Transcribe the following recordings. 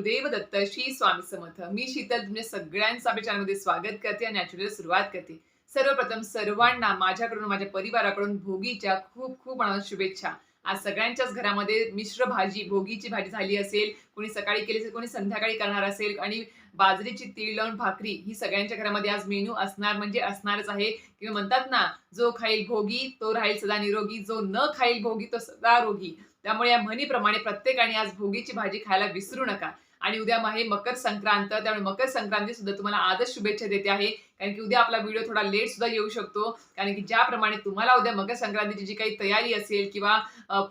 गुरुदेव दत्त श्री स्वामी समर्थ. मी शीतल तुमच्या सगळ्यांचं आपल्या चॅनलमध्ये स्वागत करते आणि ऍक्च्युली सुरुवात करते. सर्वप्रथम सर्वांना माझ्याकडून माझ्या परिवाराकडून भोगीच्या खूप खूप मनात शुभेच्छा. आज सगळ्यांच्याच घरामध्ये मिश्र भाजी भोगीची भाजी झाली असेल कोणी सकाळी केली असेल कोणी संध्याकाळी करणार असेल आणि बाजरीची तीळ लावून भाकरी ही सगळ्यांच्या घरामध्ये आज मेनू असणार म्हणजे असणारच आहे. किंवा म्हणतात ना जो खाईल भोगी तो राहील सदा निरोगी जो न खाईल भोगी तो सदा रोगी. त्यामुळे या म्हणीप्रमाणे प्रत्येकाने आज भोगीची भाजी खायला विसरू नका. आणि उद्या आहे मकर संक्रांत. त्यामुळे मकर संक्रांती सुद्धा तुम्हाला आजच शुभेच्छा देते आहे. कारण की उद्या आपला व्हिडिओ थोडा लेट सुद्धा येऊ शकतो. कारण की ज्याप्रमाणे तुम्हाला उद्या मकर संक्रांतीची जी काही तयारी असेल किंवा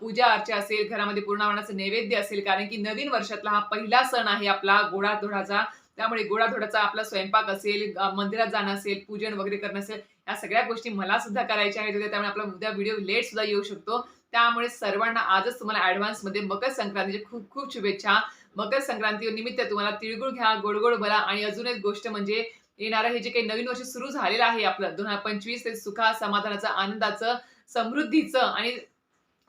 पूजा अर्चा असेल घरामध्ये पूर्णावरणाचं नैवेद्य असेल कारण की नवीन वर्षातला हा पहिला सण आहे आपला गोडाधोडाचा. त्यामुळे गोडाधोडाचा आपला स्वयंपाक असेल मंदिरात जाणं असेल पूजन वगैरे करणं असेल या सगळ्या गोष्टी मला सुद्धा करायच्या आहेत. उद्या त्यामुळे आपला उद्या व्हिडिओ लेट सुद्धा येऊ शकतो. त्यामुळे सर्वांना आजच तुम्हाला ॲडव्हान्समध्ये मकर संक्रांतीची खूप खूप शुभेच्छा. मकर संक्रांती निमित्त तुम्हाला तिळगुळ घ्या गोड गोड आणि अजून एक गोष्ट म्हणजे येणारं हे जे काही नवीन वर्ष सुरू झालेलं आहे आपलं दोन हजार पंचवीस ते सुखा समाधानाचं आनंदाचं समृद्धीचं आणि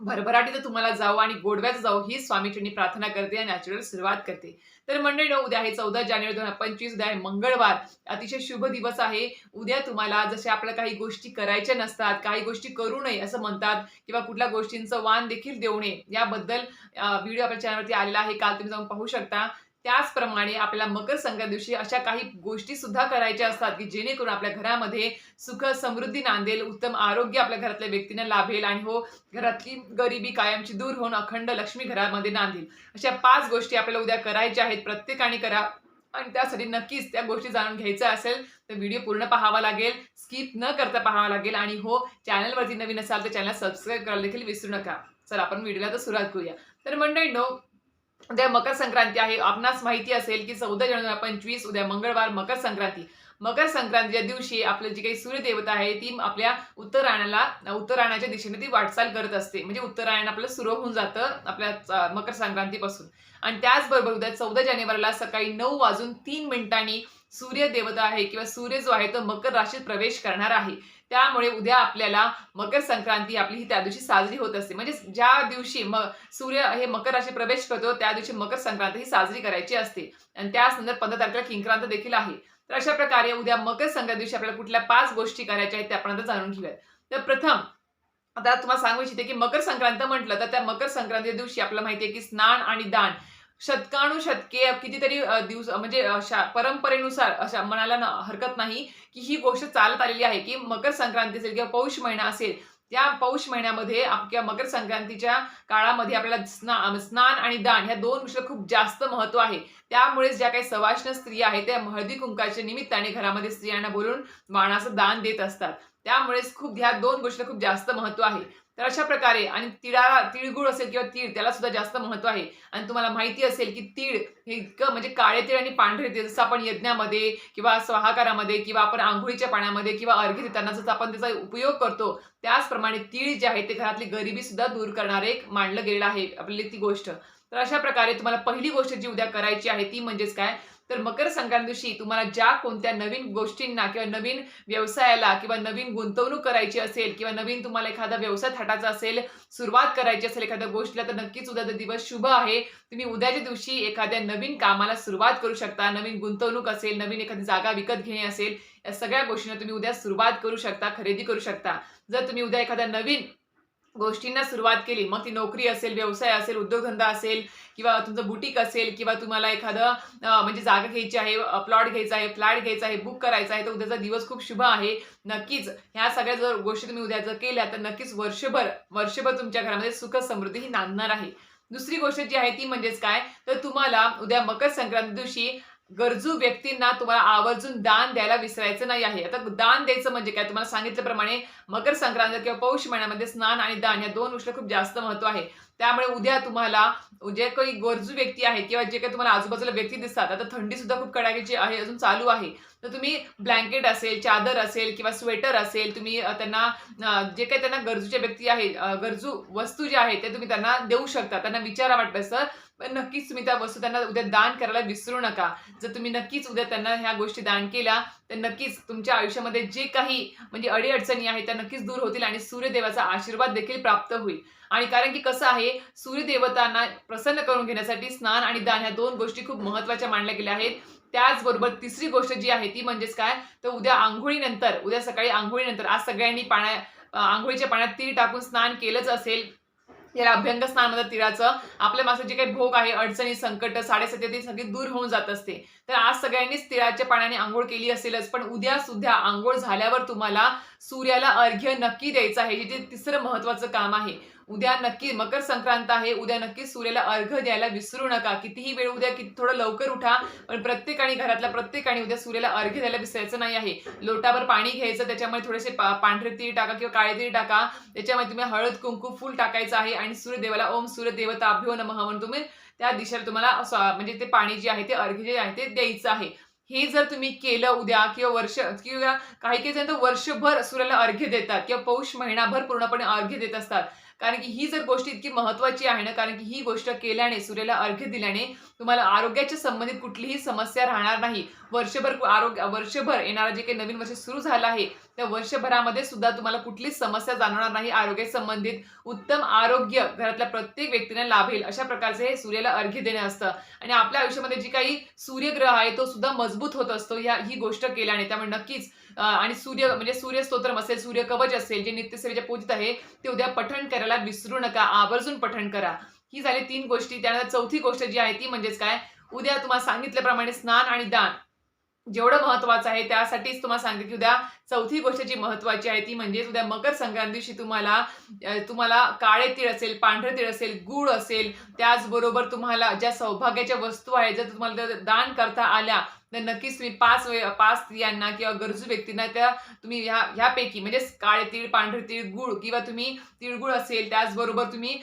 भरभराटीचं तुम्हाला जाऊ आणि गोडव्यात जाऊ ही स्वामीचरणी प्रार्थना करते आणि नॅचरल सुरुवात करते. तर मंडळी उद्या आहे चौदा जानेवारी दोन हजार पंचवीस उद्या आहे मंगळवार. अतिशय शुभ दिवस आहे. उद्या तुम्हाला जसे आपल्या काही गोष्टी करायच्या नसतात काही गोष्टी करू नये असं म्हणतात किंवा कुठल्या गोष्टींचं वाण देखील देऊ नये. याबद्दल व्हिडिओ आपल्या चॅनलवरती आलेला आहे. काल तुम्ही जाऊन पाहू शकता. त्याचप्रमाणे आपल्याला मकर संक्रांती दिवशी अशा काही गोष्टी सुद्धा करायच्या असतात की जेणेकरून आपल्या घरामध्ये सुख समृद्धी नांदेल उत्तम आरोग्य आपल्या घरातल्या व्यक्तींना लाभेल आणि हो घरातली गरिबी कायमची दूर होऊन अखंड लक्ष्मी घरामध्ये नांदेल. अशा पाच गोष्टी आपल्याला उद्या करायच्या आहेत प्रत्येकाने करा. आणि त्यासाठी नक्कीच त्या गोष्टी जाणून घ्यायचं असेल तर व्हिडिओ पूर्ण पाहावा लागेल स्किप न करता पाहावा लागेल आणि हो चॅनलवरती नवीन असाल तर चॅनल सबस्क्राईब करायला देखील विसरू नका. चला आपण व्हिडिओला तर सुरुवात करूया. तर मंडळी नो उद्या मकर संक्रांती आहे. आपणास माहिती असेल की चौदा जानेवारी पंचवीस उद्या मंगळवार मकर संक्रांती मकर संक्रांतीच्या दिवशी आपलं जी काही सूर्यदेवता आहे ती आपल्या उत्तरायणाला उत्तरायणाच्या दिशेने ती वाटचाल करत असते. म्हणजे उत्तरायण आपलं सुरू होऊन जातं आपल्या मकर संक्रांतीपासून आणि त्याचबरोबर उद्या चौदा जानेवारीला सकाळी नऊ वाजून तीन मिनिटांनी सूर्य देवता आहे किंवा सूर्य जो आहे तो मकर राशीत प्रवेश करणार आहे. त्यामुळे उद्या आपल्याला मकर संक्रांती आपली ही त्या दिवशी साजरी होत असते. म्हणजे ज्या दिवशी म सूर्य हे मकर राशी प्रवेश करतो त्या दिवशी मकर संक्रांत ही साजरी करायची असते. आणि त्याचनंतर पंधरा तारखेला किंक्रांत देखील आहे. तर अशा प्रकारे उद्या मकर संक्रांती दिवशी आपल्याला कुठल्या पाच गोष्टी करायच्या आहेत त्या आपण आता जाणून घेऊयात. तर प्रथम आता तुम्हाला सांगू इच्छिते की मकर संक्रांत म्हटलं तर त्या मकर संक्रांती दिवशी आपल्याला माहिती आहे की स्नान आणि दान. शतकानुशतके कितीतरी दिवस म्हणजे अशा परंपरेनुसार अशा म्हणायला न- हरकत नाही की ही गोष्ट चालत आलेली आहे की मकर संक्रांती असेल किंवा पौष महिना असेल त्या पौष महिन्यामध्ये किंवा मकर संक्रांतीच्या काळामध्ये आपल्याला स्ना स्नान आणि दान ह्या दोन गोष्टी खूप जास्त महत्त्व आहे. त्यामुळेच ज्या काही सवाष्ण स्त्रिया आहेत त्या हळदी कुंकाच्या निमित्ताने घरामध्ये स्त्रियांना बोलून वाणाचं दान देत असतात. त्यामुळेच खूप ह्या दोन गोष्टीला खूप जास्त महत्त्व आहे. तर अशा प्रकारे आणि तिळाला तिळगुळ असेल किंवा तीळ त्याला सुद्धा जास्त महत्त्व आहे. आणि तुम्हाला माहिती असेल की तीळ हे इतकं म्हणजे काळे तीळ आणि पांढरे तीळ जसं आपण यज्ञामध्ये किंवा स्वाहाकारामध्ये किंवा आपण आंघोळीच्या पाण्यामध्ये किंवा अर्घ्य देताना जसं आपण त्याचा उपयोग करतो त्याचप्रमाणे तीळ जे आहे ते घरातली गरिबी सुद्धा दूर करणारे एक मांडलं गेलेलं आहे आपली ती गोष्ट. तर अशा प्रकारे तुम्हाला पहिली गोष्ट जी उद्या करायची आहे ती म्हणजेच काय? तर मकर संक्रांती दिवशी तुम्हाला ज्या कोणत्या नवीन गोष्टींना किंवा नवीन व्यवसायाला किंवा नवीन गुंतवणूक करायची असेल किंवा नवीन तुम्हाला एखादा व्यवसाय थाटायचा असेल सुरुवात करायची असेल एखाद्या गोष्टीला तर नक्कीच उद्याचा दिवस शुभ आहे. तुम्ही उद्याच्या दिवशी एखाद्या नवीन कामाला सुरुवात करू शकता. नवीन गुंतवणूक असेल नवीन एखादी जागा विकत घेणे असेल या सगळ्या गोष्टींना तुम्ही उद्या सुरुवात करू शकता खरेदी करू शकता. जर तुम्ही उद्या एखाद्या नवीन गोष्टींना सुरुवात केली. मग ती नोकरी असेल व्यवसाय असेल उद्योगधंदा असेल किंवा तुमचं बुटीक असेल किंवा तुम्हाला एखादं म्हणजे जागा घ्यायची आहे प्लॉट घ्यायचा आहे फ्लॅट घ्यायचा आहे बुक करायचा आहे तर उद्याचा दिवस खूप शुभ आहे. नक्कीच ह्या सगळ्या जर गोष्टी तुम्ही उद्या जर केल्या तर नक्कीच वर्षभर वर्षभर तुमच्या घरामध्ये सुख समृद्धी ही नांदणार आहे. दुसरी गोष्ट जी आहे ती म्हणजेच काय? तर तुम्हाला उद्या मकर संक्रांती दिवशी गरजू व्यक्तींना तुम्हाला आवर्जून दान द्यायला विसरायचं नाही आहे. आता दान द्यायचं म्हणजे काय? तुम्हाला सांगितल्याप्रमाणे मकर संक्रांत किंवा पौष महिन्यामध्ये स्नान आणि दान या दोन गोष्टी खूप जास्त महत्त्व आहे. त्यामुळे उद्या तुम्हाला जे काही गरजू व्यक्ती आहे किंवा जे काही तुम्हाला आजूबाजूला व्यक्ती दिसतात आता थंडी सुद्धा खूप कडाक्याची आहे अजून चालू आहे. तर तुम्ही ब्लँकेट असेल चादर असेल किंवा स्वेटर असेल तुम्ही त्यांना जे काही त्यांना गरजूच्या व्यक्ती आहेत गरजू वस्तू ज्या आहेत ते तुम्ही त्यांना देऊ शकता. त्यांना विचारा वाटतं सर पण नक्कीच तुम्ही त्या वस्तू त्यांना उद्या दान करायला विसरू नका. जर तुम्ही नक्कीच उद्या त्यांना ह्या गोष्टी दान केल्या तर नक्कीच तुमच्या आयुष्यामध्ये जे काही म्हणजे अडीअडचणी आहेत त्या नक्कीच दूर होतील आणि सूर्यदेवाचा आशीर्वाद देखील प्राप्त होईल. आणि कारण की कसं आहे सूर्यदेवतांना प्रसन्न करून घेण्यासाठी स्नान आणि दान ह्या दोन गोष्टी खूप महत्त्वाच्या मानल्या गेल्या आहेत. त्याचबरोबर तिसरी गोष्ट जी आहे ती म्हणजेच काय? तर उद्या आंघोळीनंतर उद्या सकाळी आंघोळीनंतर आज सगळ्यांनी पाण्या आंघोळीच्या पाण्यात तीळ टाकून स्नान केलंच असेल याला अभ्यंग स्नान म्हणतात तिळाचं. आपल्या मागचं जे काही भोग आहे अडचणी संकट साडेसत्य ती सगळी दूर होऊन जात असते. तर आज सगळ्यांनीच तिळाच्या पाण्याने आंघोळ केली असेलच पण उद्या सुद्धा आंघोळ झाल्यावर तुम्हाला सूर्याला अर्घ्य नक्की द्यायचं आहे हे जे तिसरं महत्वाचं काम आहे. उद्या नक्की मकर संक्रांत आहे. उद्या नक्की सूर्याला अर्घ्य द्यायला विसरू नका. कितीही वेळ उद्या किती थोडं लवकर उठा पण प्रत्येकाने घरातल्या प्रत्येकाने उद्या सूर्याला अर्घ द्यायला विसरायचं नाही आहे. लोटावर पाणी घ्यायचं त्याच्यामध्ये थोडेसे पांढरे तीळ टाका किंवा काळे तीळ टाका. त्याच्यामध्ये तुम्ही हळद कुंकू फुल टाकायचं आहे आणि सूर्यदेवाला ओम सूर्यदेवताभ्यो नमः म्हणून तुम्ही त्या दिशेला तुम्हाला म्हणजे ते पाणी जे आहे ते अर्घ्य जे आहे ते द्यायचं आहे. हे जर तुम्ही केलं उद्या किंवा वर्ष किंवा काही काही जण तर वर्षभर सूर्याला अर्घ्य देतात किंवा पौष महिनाभर पूर्णपणे अर्घ्य देत असतात. कारण की ही जर गोष्ट इतकी महत्वाची आहे ना कारण की ही गोष्ट केल्याने सूर्याला अर्घ्य दिल्याने तुम्हाला आरोग्याच्या संबंधित कुठलीही समस्या राहणार नाही. वर्षभर आरोग्य वर्षभर येणारा जे काही नवीन वर्ष सुरू झालं आहे त्या वर्षभरामध्ये सुद्धा तुम्हाला कुठलीच समस्या जाणवणार नाही. आरोग्य संबंधित उत्तम आरोग्य घरातल्या प्रत्येक व्यक्तीने लाभेल अशा प्रकारचे हे सूर्याला अर्घ्य देणे असतं. आणि आपल्या आयुष्यामध्ये जी काही सूर्यग्रह आहे तो सुद्धा मजबूत होत असतो या ही गोष्ट केल्याने. त्यामुळे नक्कीच आणि सूर्य म्हणजे सूर्यस्तोत्रम असेल सूर्य कवच असेल जे नित्यसेवेच्या पूजित आहे ते उद्या पठण करायला विसरू नका आवर्जून पठण करा. ही झाली तीन गोष्टी. त्यानंतर चौथी गोष्ट जी आहे ती म्हणजेच काय? उद्या तुम्हाला सांगितल्याप्रमाणे स्नान आणि दान. जेवढं महत्वाचं आहे त्यासाठीच तुम्हाला सांगते की उद्या चौथी गोष्ट जी महत्वाची आहे ती म्हणजे उद्या मकर संक्रांती दिवशी तुम्हाला तुम्हाला काळे तीळ असेल पांढरे तीळ असेल गुळ असेल त्याचबरोबर तुम्हाला ज्या सौभाग्याच्या वस्तू आहेत जर तुम्हाला दान करता आल्या तर नक्कीच तुम्ही पाच वे पाच स्त्रियांना किंवा गरजू व्यक्तींना त्या तुम्ही ह्या ह्यापैकी म्हणजे काळे तीळ पांढरे तीळ गुळ किंवा तुम्ही तिळगुळ असेल त्याचबरोबर तुम्ही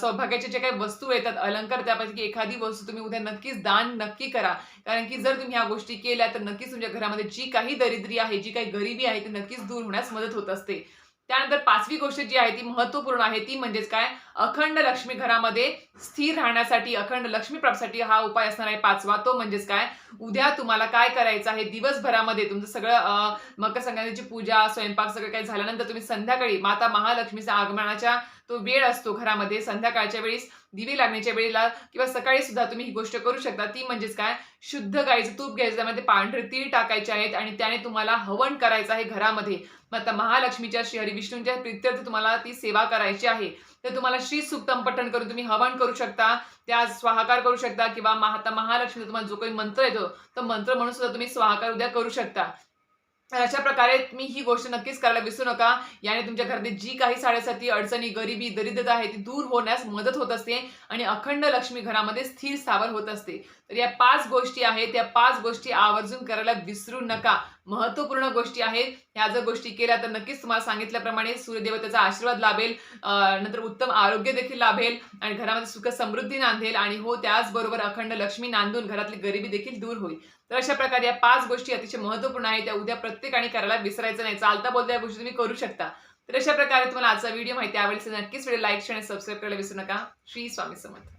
सौभाग्याच्या ज्या काही वस्तू येतात अलंकार त्यापैकी एखादी वस्तू तुम्ही उद्या नक्कीच दान नक्की करा. कारण की जर तुम्ही ह्या गोष्टी केल्या तर नक्कीच तुमच्या घरामध्ये जी काही दरिद्री आहे जी काही गरिबी आहे ती नक्कीच दूर होण्यास मदत होत असते. त्यानंतर पाचवी गोष्ट जी आहे ती महत्त्वपूर्ण आहे ती म्हणजेच काय? अखंड लक्ष्मी घरामध्ये स्थिर राहण्यासाठी अखंड लक्ष्मी प्राप्तीसाठी हा उपाय असणार आहे पाचवा. तो म्हणजेच काय? उद्या तुम्हाला काय करायचं आहे? दिवसभरामध्ये तुमचं सगळं मकर संक्रांतीची पूजा स्वयंपाक सगळं काही झाल्यानंतर तुम्ही संध्याकाळी माता महालक्ष्मीचा आगमनाच्या तो वेळ असतो घरामध्ये. संध्याकाळच्या वेळेस दिवे लागण्याच्या वेळेला किंवा सकाळी सुद्धा तुम्ही ही गोष्ट करू शकता. ती म्हणजेच काय? शुद्ध गाईचं तूप घ्यायचं त्यामध्ये पांढरे तीळ टाकायचे आहेत आणि त्याने तुम्हाला हवन करायचं आहे घरामध्ये. मग आता महालक्ष्मीच्या श्री हरिविष्णूंच्या प्रित्यर्थ तुम्हाला ती सेवा करायची आहे. तर तुम्हाला श्री सुक्तम पठण करून तुम्ही हवन करू शकता. त्या स्वाहाकार करू शकता किंवा माता महालक्ष्मी तुम्हाला जो काही मंत्र येतो तो मंत्र म्हणून सुद्धा तुम्ही स्वाहाकार उद्या करू शकता. तर अशा प्रकारे तुम्ही ही गोष्ट नक्कीच करायला विसरू नका. याने तुमच्या घरातली जी काही साडेसाती अडचणी गरिबी दरिद्रता आहे ती दूर होण्यास मदत होत असते आणि अखंड लक्ष्मी घरामध्ये स्थिर स्थावर होत असते. तर या पाच गोष्टी आहेत त्या पाच गोष्टी आवर्जून करायला विसरू नका. महत्त्वपूर्ण गोष्टी आहेत. ह्या जर गोष्टी केल्या तर नक्कीच तुम्हाला सांगितल्याप्रमाणे सूर्यदेवतेचा आशीर्वाद लाभेल नंतर उत्तम आरोग्य देखील लाभेल आणि घरामध्ये सुख समृद्धी नांदेल आणि हो त्याचबरोबर अखंड लक्ष्मी नांदून घरातली गरिबी देखील दूर होईल. तर अशा प्रकारे या पाच गोष्टी अतिशय महत्त्वपूर्ण आहेत. त्या उद्या प्रत्येकाने करायला विसरायचं नाही. चालता बोलता या गोष्टी तुम्ही करू शकता. तर अशा प्रकारे तुम्हाला आजचा व्हिडिओ माहिती आवडेल नक्कीच व्हिडिओ लाईक आणि सबस्क्राईब करायला विसरू नका. श्री स्वामी समर्थ.